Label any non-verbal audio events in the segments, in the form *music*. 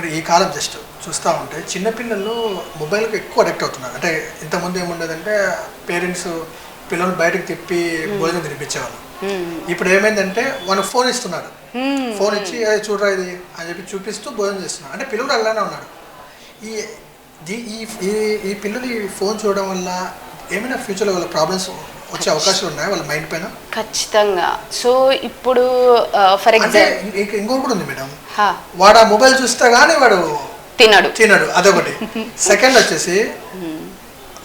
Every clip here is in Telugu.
ఇప్పుడు ఈ కాలం జస్ట్ చూస్తూ ఉంటే చిన్నపిల్లలు మొబైల్కి ఎక్కువ అడిక్ట్ అవుతున్నారు. అంటే ఇంతకుముందు ఏముండేదంటే పేరెంట్స్ పిల్లలు బయటకు తిప్పి భోజనం తినిపించేవాళ్ళు. ఇప్పుడు ఏమైందంటే వాళ్ళకి ఫోన్ ఇస్తున్నారు. ఫోన్ ఇచ్చి "ఏ, చూడరా ఇది అని చెప్పి చూపిస్తూ భోజనం చేస్తున్నారు. అంటే పిల్లలు అలానే ఉన్నాడు ఈ ఈ- ఈ పిల్లలు ఈ ఫోన్ చూడడం వల్ల ఏమైనా ఫ్యూచర్లో వాళ్ళ ప్రాబ్లమ్స్ వచ్చే అవకాశాలు ఉన్నాయా వాళ్ళ మైండ్ పైన? ఖచ్చితంగా. సో ఇప్పుడు ఫర్ ఎగ్జాంపుల్ ఇంక- ఇంకొకటి కూడా ఉంది మేడం. వాడు ఆ మొబైల్ చూస్తే గానీ వాడు తినడు. తినడు. అదొకటి. *laughs* సెకండ్ వచ్చేసి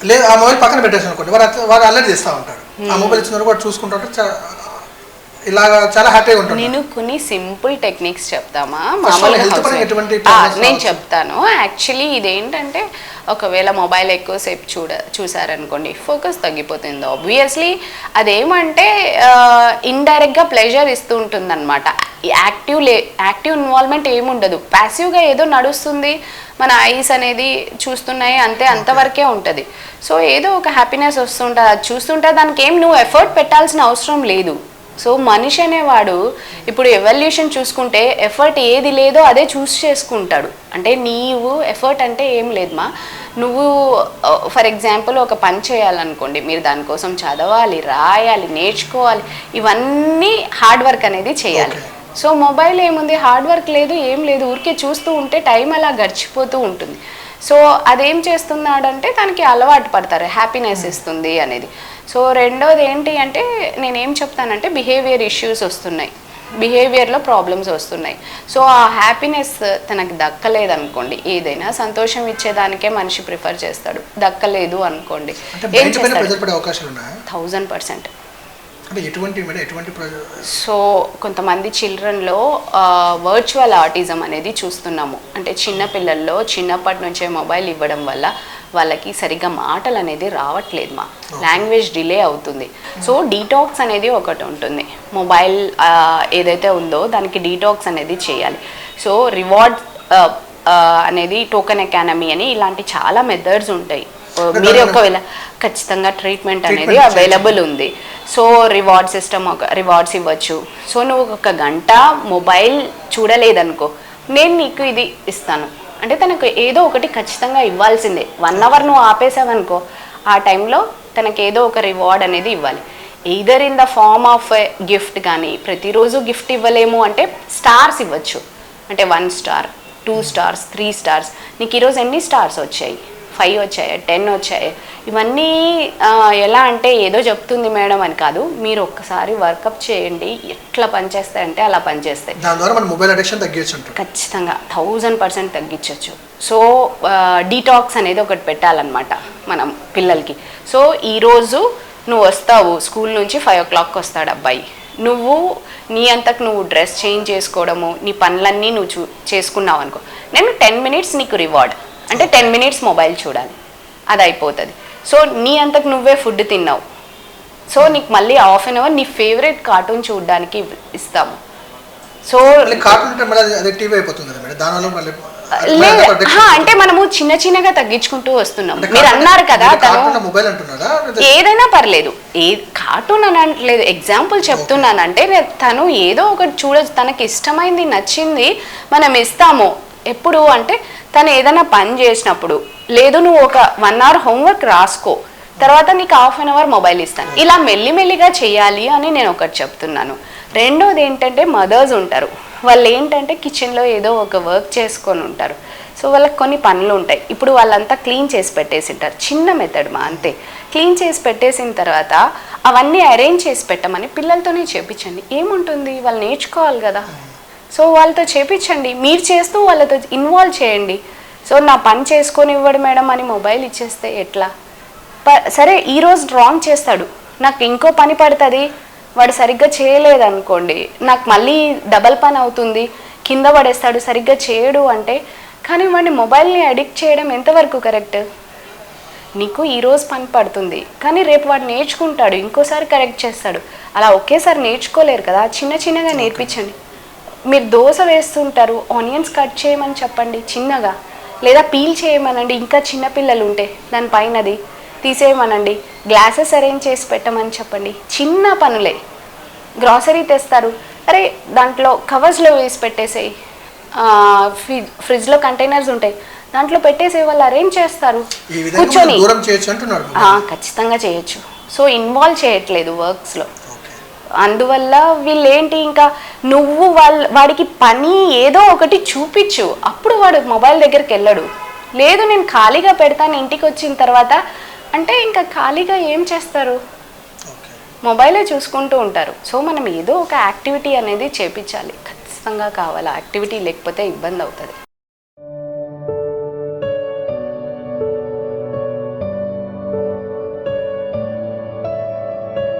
లేదు ఆ మొబైల్ పక్కన పెట్టేసి అనుకోండి. వాడు వాడు అల్లరి చేస్తూ ఉంటాడు. ఆ మొబైల్ ఇచ్చిన వాడు చూసుకుంటాడు ఇలాగా చాలా హ్యాపీగా నేను కొన్ని సింపుల్ టెక్నిక్స్ చెప్తామా? మామూలుగా నేను? చెప్తాను. యాక్చువల్లీ ఇదేంటంటే ఒకవేళ మొబైల్ ఎక్కువసేపు చూడ చూసారనుకోండి ఫోకస్ తగ్గిపోతుంది. ఆబ్వియస్లీ అదేమంటే ఇండైరెక్ట్గా ప్లెజర్ ఇస్తూ ఉంటుంది అనమాట యాక్టివ్ లే యాక్టివ్ ఇన్వాల్వ్మెంట్ ఏముండదు. ప్యాసివ్గా ఏదో నడుస్తుంది మన ఐస్ అనేది చూస్తున్నాయి అంతే అంతవరకే ఉంటుంది. సో ఏదో ఒక హ్యాపీనెస్ వస్తుంటుంది అది చూస్తుంటే దానికి ఏం నువ్వు ఎఫర్ట్ పెట్టాల్సిన అవసరం లేదు. సో మనిషి అనేవాడు ఇప్పుడు ఎవల్యూషన్ చూసుకుంటే ఎఫర్ట్ ఏది లేదో అదే చూస్ చేసుకుంటాడు. అంటే నీవు ఎఫర్ట్ అంటే ఏం లేదు మా నువ్వు ఫర్ ఎగ్జాంపుల్ ఒక పని చేయాలనుకోండి మీరు దానికోసం చదవాలి రాయాలి నేర్చుకోవాలి ఇవన్నీ హార్డ్ వర్క్ అనేది చేయాలి. సో మొబైల్ ఏముంది? హార్డ్ వర్క్ లేదు ఏం లేదు ఊరికే చూస్తూ ఉంటే టైం అలా గడిచిపోతూ ఉంటుంది. సో అదేం చేస్తున్నాడంటే దానికి అలవాటు పడతారు. హ్యాపీనెస్ ఇస్తుంది అనేది. సో రెండోది ఏంటి అంటే నేనేం చెప్తానంటే బిహేవియర్ ఇష్యూస్ వస్తున్నాయి. బిహేవియర్లో ప్రాబ్లమ్స్ వస్తున్నాయి. సో ఆ హ్యాపీనెస్ తనకి దక్కలేదనుకోండి. ఏదైనా సంతోషం ఇచ్చేదానికే మనిషి ప్రిఫర్ చేస్తాడు. దక్కలేదు అనుకోండి. ఏం చేస్తాడు? థౌజండ్ పర్సెంట్ సో కొంతమంది చిల్డ్రన్లో వర్చువల్ ఆటిజం అనేది చూస్తున్నాము. అంటే చిన్న పిల్లల్లో చిన్నప్పటి నుంచే మొబైల్ ఇవ్వడం వల్ల వాళ్ళకి సరిగ్గా మాటలు అనేది రావట్లేదు మా. లాంగ్వేజ్ డిలే అవుతుంది. సో డీటాక్స్ అనేది ఒకటి ఉంటుంది. మొబైల్ ఏదైతే ఉందో దానికి డీటాక్స్ అనేది చేయాలి. సో రివార్డ్ అనేది టోకెన్ ఎకానమీ అని ఇలాంటి చాలా మెథడ్స్ ఉంటాయి. మీరు ఒకవేళ ఖచ్చితంగా ట్రీట్మెంట్ అనేది అవైలబుల్ ఉంది. సో రివార్డ్ సిస్టమ్ ఒక రివార్డ్స్ ఇవ్వచ్చు. సో నువ్వు ఒక గంట మొబైల్ చూడలేదనుకో నేను నీకు ఇది ఇస్తాను. అంటే తనకు ఏదో ఒకటి ఖచ్చితంగా ఇవ్వాల్సిందే. వన్ అవర్ నువ్వు ఆపేసావనుకో ఆ టైంలో తనకి ఏదో ఒక రివార్డ్ అనేది ఇవ్వాలి. Either in the form of gift కానీ ప్రతిరోజు గిఫ్ట్ ఇవ్వలేము అంటే స్టార్స్ ఇవ్వచ్చు. అంటే one star two stars three stars నీకు ఈరోజు ఎన్ని స్టార్స్ వచ్చాయి? ఫైవ్ వచ్చాయి టెన్ వచ్చాయి? ఇవన్నీ ఎలా అంటే ఏదో చెప్తుంది మేడం అని కాదు. మీరు ఒక్కసారి వర్కప్ చేయండి. ఎట్లా పనిచేస్తాయంటే అలా పనిచేస్తాయి. దాని ద్వారా మన మొబైల్ అడిక్షన్ ఖచ్చితంగా థౌజండ్ పర్సెంట్ తగ్గించవచ్చు సో డీటాక్స్ అనేది ఒకటి పెట్టాలన్నమాట మనం పిల్లలకి. సో ఈరోజు నువ్వు వస్తావు స్కూల్ నుంచి ఫైవ్ ఓ క్లాక్ వస్తాడు అబ్బాయి. నువ్వు నీ అంతకు నువ్వు డ్రెస్ చేంజ్ చేసుకోవడము నీ పనులన్నీ నువ్వు చూ చేసుకున్నావు అనుకో. నేను టెన్ మినిట్స్ నీకు రివార్డ్ అంటే టెన్ మినిట్స్ మొబైల్ చూడాలి. అది అయిపోతుంది సో నీ అంతకు నువ్వే ఫుడ్ తిన్నావు. సో నీకు మళ్ళీ హాఫ్ అన్ అవర్ నీ ఫేవరెట్ కార్టూన్ చూడడానికి ఇస్తాము. సో అంటే మనము చిన్న చిన్నగా తగ్గించుకుంటూ వస్తున్నాం. మీరు అన్నారు కదా ఏదైనా పర్లేదు. ఏ కార్టూన్ అని అనట్లేదు ఎగ్జాంపుల్ చెప్తున్నానంటే తను ఏదో ఒకటి చూడొచ్చు తనకి ఇష్టమైంది నచ్చింది మనం ఇస్తాము. ఎప్పుడు అంటే తను ఏదైనా పని చేసినప్పుడు లేదు నువ్వు ఒక వన్ అవర్ హోంవర్క్ రాసుకో తర్వాత నీకు హాఫ్ అన్ అవర్ మొబైల్ ఇస్తాను. ఇలా మెల్లిమెల్లిగా చేయాలి అని నేను ఒకటి చెప్తున్నాను. రెండోది ఏంటంటే మదర్స్ ఉంటారు. వాళ్ళు ఏంటంటే కిచెన్లో ఏదో ఒక వర్క్ చేసుకొని ఉంటారు. సో వాళ్ళకి కొన్ని పనులు ఉంటాయి. ఇప్పుడు వాళ్ళంతా క్లీన్ చేసి పెట్టేసి ఉంటారు. చిన్న మెథడ్ మా అంతే. క్లీన్ చేసి పెట్టేసిన తర్వాత అవన్నీ అరేంజ్ చేసి పెట్టమని పిల్లలతోనే చేపించండి ఏముంటుంది? వాళ్ళు నేర్చుకోవాలి కదా. సో వాళ్ళతో చేపించండి. మీరు చేస్తూ వాళ్ళతో ఇన్వాల్వ్ చేయండి. సో నా పని చేసుకొని ఇవ్వడు మేడం అని మొబైల్ ఇచ్చేస్తే ఎట్లా? ప- సరే ఈరోజు రాంగ్ చేస్తాడు. నాకు ఇంకో పని పడుతుంది. వాడు సరిగ్గా చేయలేదనుకోండి. నాకు మళ్ళీ డబల్ పని అవుతుంది. కింద పడేస్తాడు సరిగ్గా చేయడు అంటే. కానీ వాడిని మొబైల్ని అడిక్ట్ చేయడం ఎంతవరకు కరెక్ట్ నీకు ఈరోజు పని పడుతుంది. కానీ రేపు వాడు నేర్చుకుంటాడు. ఇంకోసారి కరెక్ట్ చేస్తాడు. అలా ఒకేసారి నేర్చుకోలేరు కదా. చిన్న చిన్నగా నేర్పించండి. మీరు దోశ వేస్తుంటారు ఆనియన్స్ కట్ చేయమని చెప్పండి చిన్నగా. లేదా పీల్ చేయమనండి ఇంకా చిన్న పిల్లలు ఉంటే దాని పైనది తీసేయమనండి. గ్లాసెస్ అరేంజ్ చేసి పెట్టమని చెప్పండి. చిన్న పనులే. గ్రాసరీ తెస్తారు. అరే దాంట్లో కవర్స్లో వేసి పెట్టేసేయి. ఫ్రిడ్జ్ ఫ్రిడ్జ్లో కంటైనర్స్ ఉంటాయి. దాంట్లో పెట్టేసి వాళ్ళు అరేంజ్ చేస్తారు. కూర్చొని. ఖచ్చితంగా చేయొచ్చు. సో ఇన్వాల్వ్ చేయట్లేదు వర్క్స్లో. అందువల్ల వీళ్ళేంటి ఇంకా నువ్వు వాళ్ళ వాడికి పని ఏదో ఒకటి చూపించు. అప్పుడు వాడు మొబైల్ దగ్గరికి వెళ్ళడు. లేదు నేను ఖాళీగా పెడతాను ఇంటికి వచ్చిన తర్వాత. అంటే ఇంకా ఖాళీగా ఏం చేస్తారు? మొబైలే చూసుకుంటూ ఉంటారు. సో మనం ఏదో ఒక యాక్టివిటీ అనేది చేపించాలి. ఖచ్చితంగా కావాలి. యాక్టివిటీ లేకపోతే ఇబ్బంది అవుతుంది.